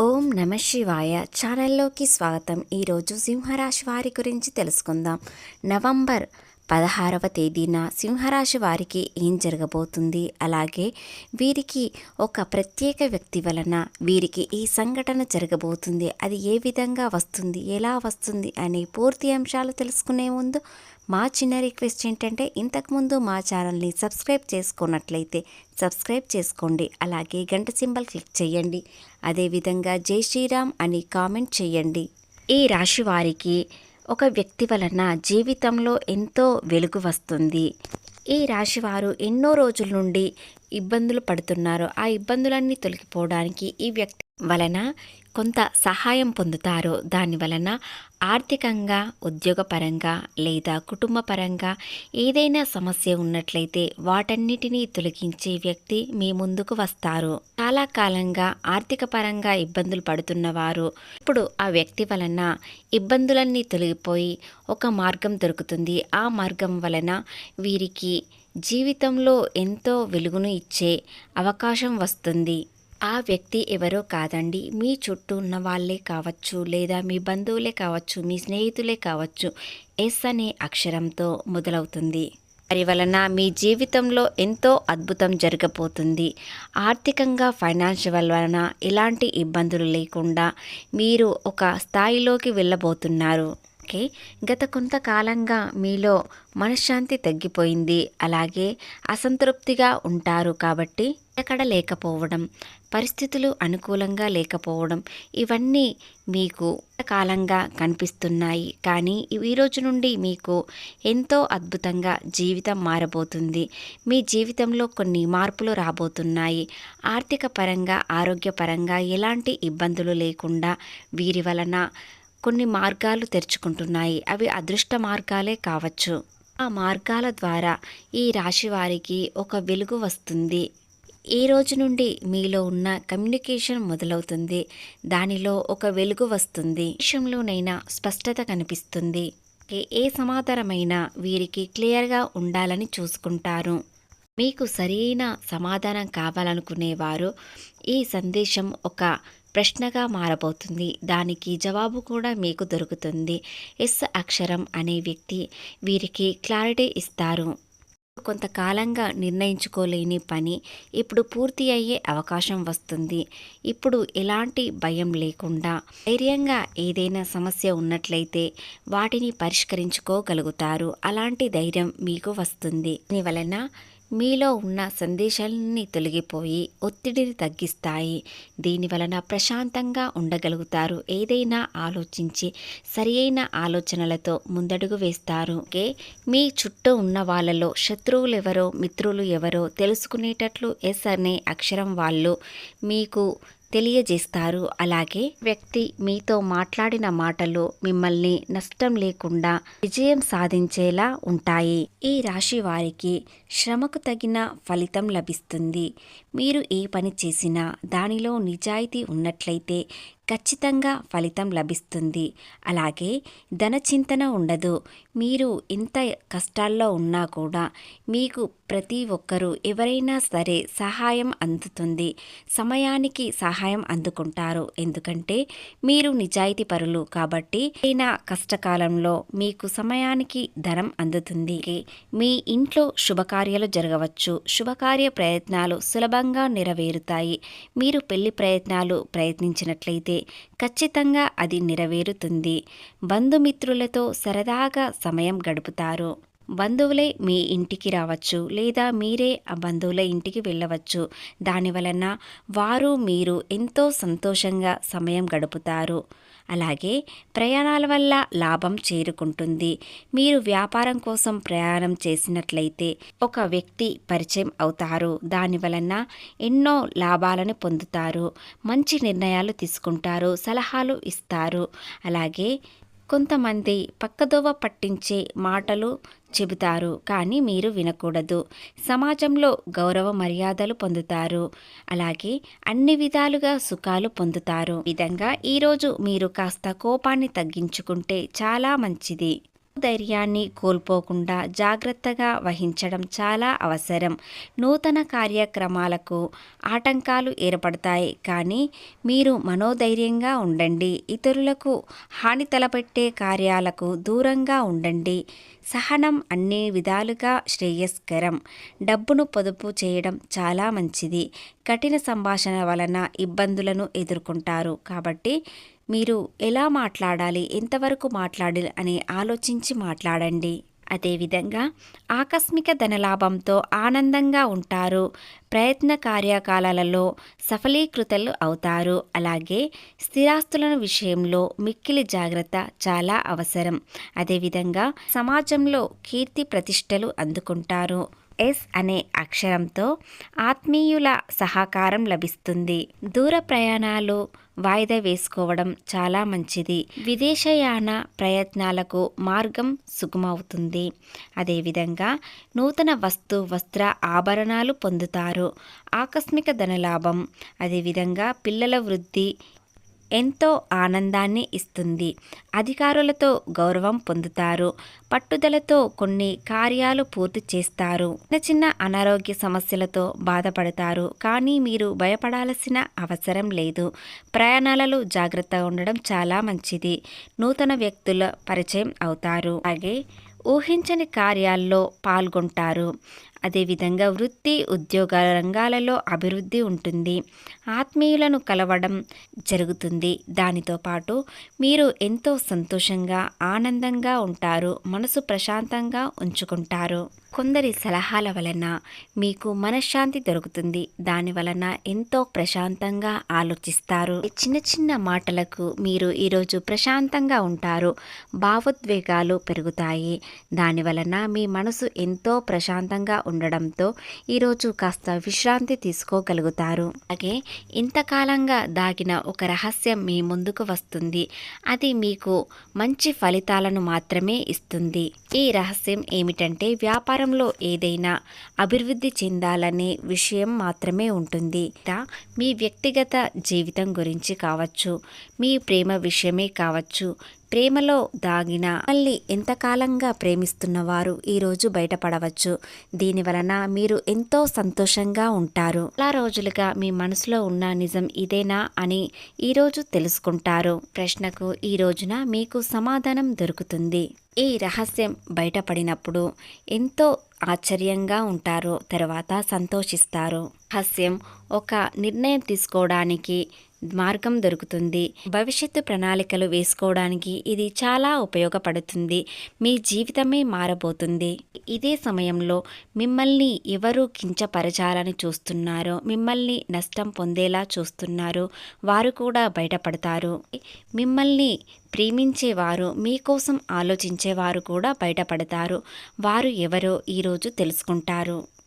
ఓం నమ శివాయ. ఛానల్లోకి స్వాగతం. ఈరోజు సింహరాశి వారి గురించి తెలుసుకుందాం. నవంబర్ పదహారవ తేదీన సింహరాశి వారికి ఏం జరగబోతుంది? అలాగే వీరికి ఒక ప్రత్యేక వ్యక్తి వలన వీరికి ఈ సంఘటన జరగబోతుంది. అది ఏ విధంగా వస్తుంది? ఎలా వస్తుంది? అనే పూర్తి అంశాలు తెలుసుకునే ముందు మా చిన్న రిక్వెస్ట్ ఏంటంటే ఇంతకుముందు మా ఛానల్ని సబ్స్క్రైబ్ చేసుకున్నట్లయితే సబ్స్క్రైబ్ చేసుకోండి. అలాగే గంట సింబల్ క్లిక్ చేయండి. అదేవిధంగా జై శ్రీరామ్ అని కామెంట్ చేయండి. ఈ రాశి వారికి ఒక వ్యక్తి వలన జీవితంలో ఎంతో వెలుగు వస్తుంది. ఈ రాశి వారు ఎన్నో రోజుల నుండి ఇబ్బందులు పడుతున్నారు. ఆ ఇబ్బందులన్నీ తొలగిపోవడానికి ఈ వ్యక్తి వలన కొంత సహాయం పొందుతారు దాని వలన ఆర్థికంగా ఉద్యోగపరంగా లేదా కుటుంబపరంగా ఏదైనా సమస్య ఉన్నట్లయితే వాటన్నిటినీ తొలగించే వ్యక్తి మీ ముందుకు వస్తారు. చాలా కాలంగా ఆర్థిక పరంగా ఇబ్బందులు పడుతున్నవారు ఇప్పుడు ఆ వ్యక్తి వలన ఇబ్బందులన్నీ తొలగిపోయి ఒక మార్గం దొరుకుతుంది. ఆ మార్గం వలన వీరికి జీవితంలో ఎంతో వెలుగును ఇచ్చే అవకాశం వస్తుంది. ఆ వ్యక్తి ఎవరో కాదండి. మీ చుట్టూ ఉన్న వాళ్ళే కావచ్చు లేదా మీ బంధువులే కావచ్చు మీ స్నేహితులే కావచ్చు. ఎస్ అనే అక్షరంతో మొదలవుతుంది. వారి వలన మీ జీవితంలో ఎంతో అద్భుతం జరగబోతుంది. ఆర్థికంగా ఫైనాన్షియల్ వలన ఎలాంటి ఇబ్బందులు లేకుండా మీరు ఒక స్థాయిలోకి వెళ్ళబోతున్నారు. ఓకే గత కొంతకాలంగా మీలో మనశ్శాంతి తగ్గిపోయింది. అలాగే అసంతృప్తిగా ఉంటారు కాబట్టి ఎక్కడ లేకపోవడం పరిస్థితులు అనుకూలంగా లేకపోవడం ఇవన్నీ మీకు కాలంగా కనిపిస్తున్నాయి. కానీ ఈ రోజు నుండి మీకు ఎంతో అద్భుతంగా జీవితం మారబోతుంది. మీ జీవితంలో కొన్ని మార్పులు రాబోతున్నాయి. ఆర్థిక పరంగా ఆరోగ్యపరంగా ఎలాంటి ఇబ్బందులు లేకుండా వీరి వలన కొన్ని మార్గాలు తెరుచుకుంటున్నాయి. అవి అదృష్ట మార్గాలే కావచ్చు. ఆ మార్గాల ద్వారా ఈ రాశి వారికి ఒక వెలుగు వస్తుంది. ఈ రోజు నుండి మీలో ఉన్న కమ్యూనికేషన్ మొదలవుతుంది. దానిలో ఒక వెలుగు వస్తుంది. విషయంలోనైనా స్పష్టత కనిపిస్తుంది. ఏ- సమాధానమైన సమాధానమైనా వీరికి క్లియర్గా ఉండాలని చూసుకుంటారు. మీకు సరైన సమాధానం కావాలనుకునేవారు ఈ సందేశం ఒక ప్రశ్నగా మారబోతుంది. దానికి జవాబు కూడా మీకు దొరుకుతుంది. ఎస్ అక్షరం అనే వ్యక్తి వీరికి క్లారిటీ ఇస్తారు. కొంతకాలంగా నిర్ణయించుకోలేని పని ఇప్పుడు పూర్తి అయ్యే అవకాశం వస్తుంది. ఇప్పుడు ఎలాంటి భయం లేకుండా ధైర్యంగా ఏదైనా సమస్య ఉన్నట్లయితే వాటిని పరిష్కరించుకోగలుగుతారు. అలాంటి ధైర్యం మీకు వస్తుంది. దీని వలన మీలో ఉన్న సందేశాలన్నీ తొలగిపోయి ఒత్తిడిని తగ్గిస్తాయి. దీని వలన ప్రశాంతంగా ఉండగలుగుతారు. ఏదైనా ఆలోచించి సరి అయిన ఆలోచనలతో ముందడుగు వేస్తారు. ఓకే? మీ చుట్టూ ఉన్న వాళ్ళలో శత్రువులు ఎవరో మిత్రులు ఎవరో తెలుసుకునేటట్లు ఎస్ అనే అక్షరం వాళ్ళు మీకు తెలియజేస్తారు. అలాగే వ్యక్తి మీతో మాట్లాడిన మాటలు మిమ్మల్ని నష్టం లేకుండా విజయం సాధించేలా ఉంటాయి. ఈ రాశి వారికి శ్రమకు తగిన ఫలితం లభిస్తుంది. మీరు ఏ పని చేసినా దానిలో నిజాయితీ ఉన్నట్లయితే ఖచ్చితంగా ఫలితం లభిస్తుంది. అలాగే ధన చింతన ఉండదు. మీరు ఇంత కష్టాల్లో ఉన్నా కూడా మీకు ప్రతి ఒక్కరూ ఎవరైనా సరే సహాయం అందుతుంది. సమయానికి సహాయం అందుకుంటారు. ఎందుకంటే మీరు నిజాయితీ పరులు కాబట్టి అయినా కష్టకాలంలో మీకు సమయానికి ధనం అందుతుంది. మీ ఇంట్లో శుభకార్యాలు జరగవచ్చు. శుభకార్య ప్రయత్నాలు సులభంగా నెరవేరుతాయి. మీరు పెళ్ళి ప్రయత్నాలు ప్రయత్నించినట్లయితే ఖచ్చితంగా అది నెరవేరుతుంది. బంధుమిత్రులతో సరదాగా సమయం గడుపుతారు. బంధువులే మీ ఇంటికి రావచ్చు లేదా మీరే ఆ బంధువుల ఇంటికి వెళ్ళవచ్చు. దాని వలన వారు మీరు ఎంతో సంతోషంగా సమయం గడుపుతారు. అలాగే ప్రయాణాల వల్ల లాభం చేరుకుంటుంది. మీరు వ్యాపారం కోసం ప్రయాణం చేసినట్లయితే ఒక వ్యక్తి పరిచయం అవుతారు. దాని వలన ఎన్నో లాభాలను పొందుతారు. మంచి నిర్ణయాలు తీసుకుంటారు. సలహాలు ఇస్తారు. అలాగే కొంతమంది పక్కదోవ పట్టించే మాటలు చెబుతారు కానీ మీరు వినకూడదు. సమాజంలో గౌరవ మర్యాదలు పొందుతారు. అలాగే అన్ని విధాలుగా సుఖాలు పొందుతారు. విధంగా ఈరోజు మీరు కాస్త కోపాన్ని తగ్గించుకుంటే చాలా మంచిది. ధైర్యాన్ని కోల్పోకుండా జాగ్రత్తగా వహించడం చాలా అవసరం. నూతన కార్యక్రమాలకు ఆటంకాలు ఏర్పడతాయి. కానీ మీరు మనోధైర్యంగా ఉండండి. ఇతరులకు హాని తలపెట్టే కార్యాలకు దూరంగా ఉండండి. సహనం అన్ని విధాలుగా శ్రేయస్కరం. డబ్బును పొదుపు చేయడం చాలా మంచిది. కఠిన సంభాషణ వలన ఇబ్బందులను ఎదుర్కొంటారు. కాబట్టి మీరు ఎలా మాట్లాడాలి? ఎంతవరకు మాట్లాడాలి అని ఆలోచించి మాట్లాడండి. అదేవిధంగా ఆకస్మిక ధనలాభంతో ఆనందంగా ఉంటారు. ప్రయత్న కార్యకాలాలలో సఫలీకృతలు అవుతారు. అలాగే స్థిరాస్తుల విషయంలో మిక్కిలి జాగ్రత్త చాలా అవసరం. అదేవిధంగా సమాజంలో కీర్తి ప్రతిష్టలు అందుకుంటారు. ఎస్ అనే అక్షరంతో ఆత్మీయుల సహకారం లభిస్తుంది. దూర ప్రయాణాలు వాయిదా వేసుకోవడం చాలా మంచిది. విదేశయాన ప్రయత్నాలకు మార్గం సుగమవుతుంది. అదేవిధంగా నూతన వస్తు వస్త్ర ఆభరణాలు పొందుతారు. ఆకస్మిక ధనలాభం అదేవిధంగా పిల్లల వృద్ధి ఎంతో ఆనందాన్ని ఇస్తుంది. అధికారులతో గౌరవం పొందుతారు. పట్టుదలతో కొన్ని కార్యాలు పూర్తి చేస్తారు. చిన్న చిన్న అనారోగ్య సమస్యలతో బాధపడతారు. కానీ మీరు భయపడాల్సిన అవసరం లేదు. ప్రయాణాలలో జాగ్రత్తగా ఉండడం చాలా మంచిది. నూతన వ్యక్తుల పరిచయం అవుతారు. అలాగే ఊహించని కార్యాల్లో పాల్గొంటారు. అదేవిధంగా వృత్తి ఉద్యోగాల రంగాలలో అభివృద్ధి ఉంటుంది. ఆత్మీయులను కలవడం జరుగుతుంది. దానితో పాటు మీరు ఎంతో సంతోషంగా ఆనందంగా ఉంటారు. మనసు ప్రశాంతంగా ఉంచుకుంటారు. కొందరి సలహాల వలన మీకు మనశ్శాంతి దొరుకుతుంది. దాని వలన ఎంతో ప్రశాంతంగా ఆలోచిస్తారు. చిన్న చిన్న మాటలకు మీరు ఈరోజు ప్రశాంతంగా ఉంటారు. భావోద్వేగాలు పెరుగుతాయి. దాని వలన మీ మనసు ఎంతో ప్రశాంతంగా ఉండడంతో ఈరోజు కాస్త విశ్రాంతి తీసుకోగలుగుతారు. అలాగే ఇంతకాలంగా దాగిన ఒక రహస్యం మీ ముందుకు వస్తుంది. అది మీకు మంచి ఫలితాలను మాత్రమే ఇస్తుంది. ఈ రహస్యం ఏమిటంటే వ్యాపారంలో ఏదైనా అభివృద్ధి చెందాలనే విషయం మాత్రమే ఉంటుంది. మీ వ్యక్తిగత జీవితం గురించి కావచ్చు మీ ప్రేమ విషయమే కావచ్చు ప్రేమలో దాగిన మళ్ళీ ఎంతకాలంగా ప్రేమిస్తున్న వారు ఈరోజు బయటపడవచ్చు. దీని వలన మీరు ఎంతో సంతోషంగా ఉంటారు. చాలా రోజులుగా మీ మనసులో ఉన్న నిజం ఇదేనా అని ఈరోజు తెలుసుకుంటారు. ప్రశ్నకు ఈ రోజున మీకు సమాధానం దొరుకుతుంది. ఈ రహస్యం బయటపడినప్పుడు ఎంతో ఆశ్చర్యంగా ఉంటారు తర్వాత సంతోషిస్తారు. రహస్యం ఒక నిర్ణయం తీసుకోవడానికి మార్గం దొరుకుతుంది. భవిష్యత్తు ప్రణాళికలు వేసుకోవడానికి ఇది చాలా ఉపయోగపడుతుంది. మీ జీవితమే మారబోతుంది. ఇదే సమయంలో మిమ్మల్ని ఎవరు కించపరచాలని చూస్తున్నారో మిమ్మల్ని నష్టం పొందేలా చూస్తున్నారు వారు కూడా బయటపడతారు. మిమ్మల్ని ప్రేమించేవారు మీకోసం ఆలోచించేవారు కూడా బయటపడతారు. వారు ఎవరో ఈరోజు తెలుసుకుంటారు.